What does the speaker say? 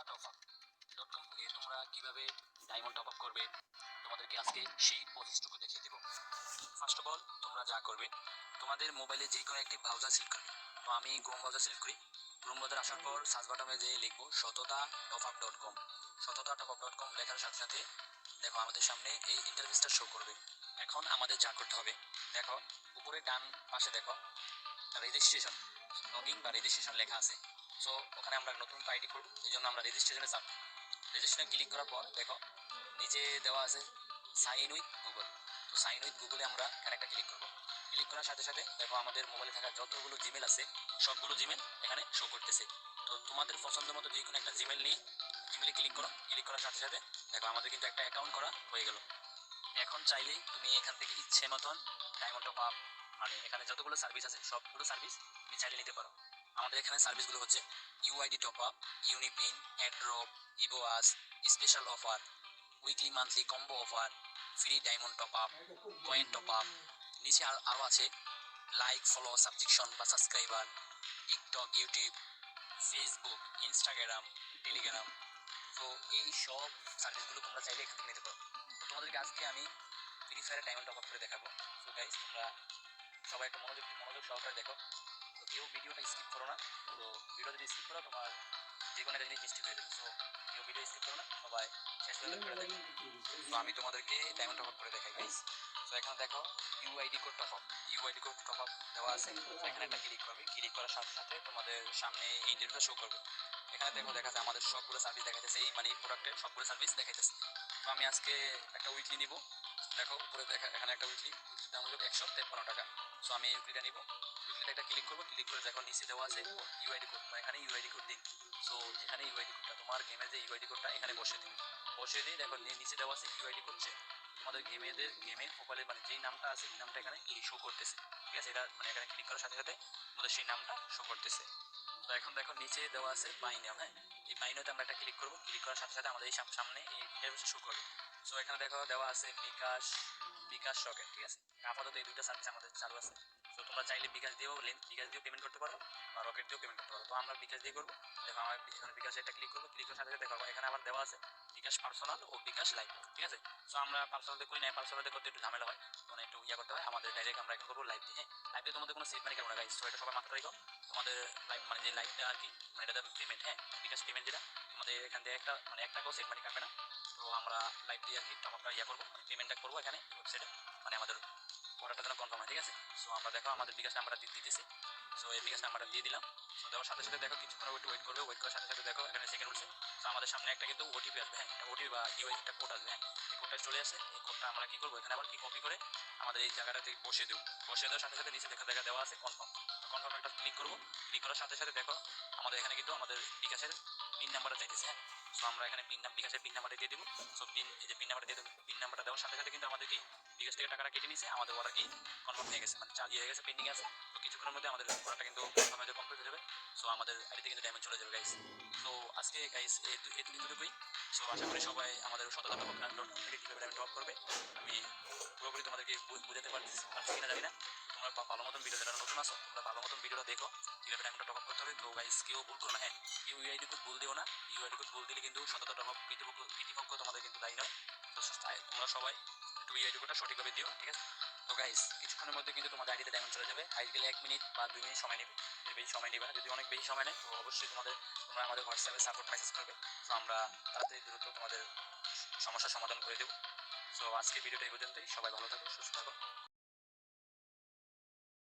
শততা top up dot com থেকে তোমরা কীভাবে ডায়মন্ড টপ আপ করবে, তোমাদেরকে আজকে সেই প্রসেসটুকু দেখিয়ে দেবো। ফার্স্ট অফ অল তোমরা যা করবে, তোমাদের মোবাইলে যে কোনো একটি ব্রাউজার সিলেক্ট করবে। তো আমি ক্রোম ব্রাউজার সিলেক্ট করি। ক্রোম ব্রাউজার আসার পর সার্চ বাটনে যেয়ে লিখব শততা টপ আপ ডট কম শততা টপ আপ ডট কম লেখার সাথে সাথে দেখো আমাদের সামনে এই ইন্টারভিউসটা শো করবে। এখন আমাদের যা করতে হবে, দেখো, উপরে ডান পাশে দেখো রেজিস্ট্রেশন লগিং বা রেজিস্ট্রেশন লেখা আছে। সো ওখানে আমরা নতুন আইডি করব, এই জন্য আমরা রেজিস্ট্রেশনে যাব। রেজিস্ট্রেশনে ক্লিক করার পর, দেখো, নিচে দেওয়া আছে সাইন উইথ গুগল তো সাইন উইথ গুগলে আমরা এখানে একটা ক্লিক করব। ক্লিক করার সাথে সাথে, দেখো, আমাদের মোবাইলে থাকা যতগুলো জিমেল আছে, সবগুলো জিমেল এখানে শো করতেছে। তো তোমাদের পছন্দ মতো যে কোনো একটা জিমেল নিয়ে জিমেলে ক্লিক করো। ক্লিক করার সাথে সাথে, দেখো, আমাদের কিন্তু একটা অ্যাকাউন্ট করা হয়ে গেল। এখন চাইলেই তুমি এখান থেকে ইচ্ছে মতন ডায়মন্ড টপ আপ মানে এখানে যতগুলো সার্ভিস আছে, সবগুলো সার্ভিস তুমি চাইলে নিতে পারো। আমাদের এখানে সার্ভিসগুলো হচ্ছে ইউআইডি টপ আপ ইউনিপিন অ্যাড্রপ ইভোয়াস special offer weekly monthly combo offer free diamond top up coin top up নিচে আর আরও আছে লাইক ফলো সাবজেকশন বা subscriber TikTok YouTube Facebook Instagram Telegram তো এই সব সার্ভিসগুলো তোমরা চাইলে এখান থেকে নিতে পারো। তো তোমাদেরকে আজকে আমি ফ্রি ফায়ারে ডায়মন্ড টপ আপ করে দেখাবো। সো গাইস তোমরা সবাই একটু মনোযোগ মনোযোগ সহকারে দেখো। তো কেউ ভিডিওটা স্কিপ করো না। তো ভিডিও যদি স্কিপ করো, তোমার যে কোনো একটা জিনিস মিস্টেক হয়ে যাবে। সো কেউ ভিডিও স্কিপ করো না, সবাই শেষ পর্যন্ত করে দেখো তো আমি তোমাদেরকে ডায়মন্ড টপ আপ করে দেখাই গাইস তো এখানে দেখো UID code top up UID code top up দেওয়া আছে। এখানে একটা ক্লিক করবে। ক্লিক করার সাথে সাথে তোমাদের সামনে এই ইন্টারভিউটা শো করবে। এখানে দেখো দেখা যায় আমাদের সবগুলো সার্ভিস দেখাইতেছে, এই মানে এই প্রোডাক্টের সবগুলো সার্ভিস দেখাইতেছে। তো আমি আজকে একটা উইকলি নিব। দেখো, উপরে দেখা এখানে একটা উইকলি দাম হলো একশো তেপ্পান্ন টাকা। সো আমি এই উইকলিটা নিব। একটা ক্লিক করব ক্লিক করে দেখো নিচে দেওয়া আছে ইউআইডি কোড এখানে ইউআইডি কোড দিই সো এখানে ইউআইডি কোডটা তোমার গেমের যে ইউআইডি কোডটা এখানে বসে দিই বসে দিই দেখো নিচে দেওয়া আছে ইউআইডি কোড যে তোমাদের গেমেদের গেমের প্রোফাইলে মানে যেই নামটা আছে এই নামটা এখানে শো করতেছে। ঠিক আছে? এটা মানে এখানে ক্লিক করার সাথে সাথে আমাদের সেই নামটা শো করতেছে। তো এখন দেখো নিচে দেওয়া আছে বাই নাম হ্যাঁ? এই বাই নামে আমরা একটা ক্লিক করব। ক্লিক করার সাথে সাথে আমাদের এই সামনে এই ইন্টারভিউ শো করবে। সো এখানে দেখো দেওয়া আছে বিকাশ বিকাশ রকেট ঠিক আছে? আপাতত এই দুইটা সার্ভিস আমাদের চালু আছে। তো তোমরা চাইলে বিকাশ দিয়েও বিকাশ দিয়েও পেমেন্ট করতে পারো বা রকেট দিয়েও পেমেন্ট করতে পারো। তো আমরা বিকাশ দিয়ে করব। দেখো আমার এখানে বিকাশে একটা ক্লিক করব ক্লিক করার সাথে সাথে দেখো এখানে আবার দেওয়া আছে বিকাশ পার্সোনাল ও বিকাশ লাইভ ঠিক আছে? সো আমরা পার্সোনালতে করি না পার্সোনালতে করতে একটু ঝামেলা হয়। মানে একটু ইয়ে করতে হয়। আমাদের ডাইরেক্ট আমরা করব লাইভ দিয়ে হ্যাঁ? লাইভ দিয়ে তোমাদের কোনো সেট মানে কেমন গাইস তো এটা সবাই মাথায় রাখো। তোমাদের লাইভ মানে যে লাইভটা আর কি মানে এটা পেমেন্ট হ্যাঁ? বিকাশ পেমেন্ট যেটা, তোমাদের এখান থেকে একটা মানে একটা টাকাও সেট মানি কাটবে না। তো আমরা লাইভ দিয়ে আর কি টপ ইয়া করব। মানে পেমেন্টটা করব এখানে ওয়েবসাইটে মানে আমাদের অর্ডারটা যেন কনফার্ম হয়, ঠিক আছে? সো আমরা দেখো, আমাদের বিকাশ নাম্বারটা দিয়ে দিতেছি। সো এই বিকাশ নাম্বারটা দিয়ে দিলাম। সো দেওয়ার সাথে সাথে দেখো, কিছুক্ষণ ওয়েট ওয়েট করবে ওয়েট করার সাথে সাথে দেখো, এখানে সেকেন্ড উঠছে। সো আমাদের সামনে একটা কিন্তু ওটিপি আসবে হ্যাঁ? ওটিপি বা ইউআই একটা কোড আসবে হ্যাঁ? এই কোডটা চলে আসে, এই কোডটা আমরা কি করব? এখানে আবার কি কপি করে আমাদের এই জায়গাটাতে বসে দেবো। বসে দেওয়ার সাথে সাথে নিচে দেখা দেখা দেওয়া আছে কনফার্ম কনফার্ম একটা ক্লিক করব। ক্লিক করার সাথে সাথে দেখো, আমাদের এখানে কিন্তু আমাদের বিকাশের পিন নাম্বারটা চাইতেছে হ্যাঁ? সো আমরা এখানে পিন নাম বিকাশের পিন নাম্বারটা দিয়ে দেবো। সো পিন এই যে পিন নাম্বারটা দিয়ে দেবো। পিন নাম্বারটা দেওয়ার সাথে সাথে কিন্তু আমাদের কি, বিকাশ থেকে টাকাটা কেটে নিয়েছে, আমাদের অর্ডার কি কনফার্ম হয়ে গেছে মানে চালিয়ে গেছে পেন্ডিং আছে। তো কিছুক্ষণের মধ্যে আমাদের অর্ডারটা কিন্তু হয়ে কমপ্লিট হয়ে যাবে। সো আমাদের আইডিতে কিন্তু ড্যামেজ চলে যাবে গাইস তো আজকে গাইস এই দু- এই দুটোটুকুই সো আশা করি সবাই আমাদের সততা টপ ডট থেকে কীভাবে ড্যামেজ টপ করবে, আমি পুরোপুরি তোমাদেরকে বুঝাতে পারছি পারছি কিনা জানি না, তোমরা ভালো মতন ভিডিও যারা নতুন আসো তোমরা ভালো মতন ভিডিওটা দেখো। গাইস কেউ ভুল করো না হ্যাঁ ইউআইডি কোড ভুল দিও না ইউআইডি কোড ভুল দিলে কিন্তু সততা পিটিপক্ষ তোমাদের কিন্তু দায়ী নয়। তো তোমরা সবাই একটু ইউআইডি কোডটা সঠিকভাবে দিও, ঠিক আছে? তো গাইস কিছুক্ষণের মধ্যে কিন্তু তোমাদের আইডিতে ডায়মন্ড চলে যাবে। আইডি গেলে এক মিনিট বা দুই মিনিট সময় নেবে, এর বেশি সময় নেবে না। যদি অনেক বেশি সময় নেয়, তো অবশ্যই তোমাদের, তোমরা আমাদের হোয়াটসঅ্যাপে সাপোর্ট মেসেজ করবে। তো আমরা তাড়াতাড়ি দ্রুত তোমাদের সমস্যার সমাধান করে দেবো। সো আজকে ভিডিওটা এই পর্যন্তই। সবাই ভালো থাকো, সুস্থ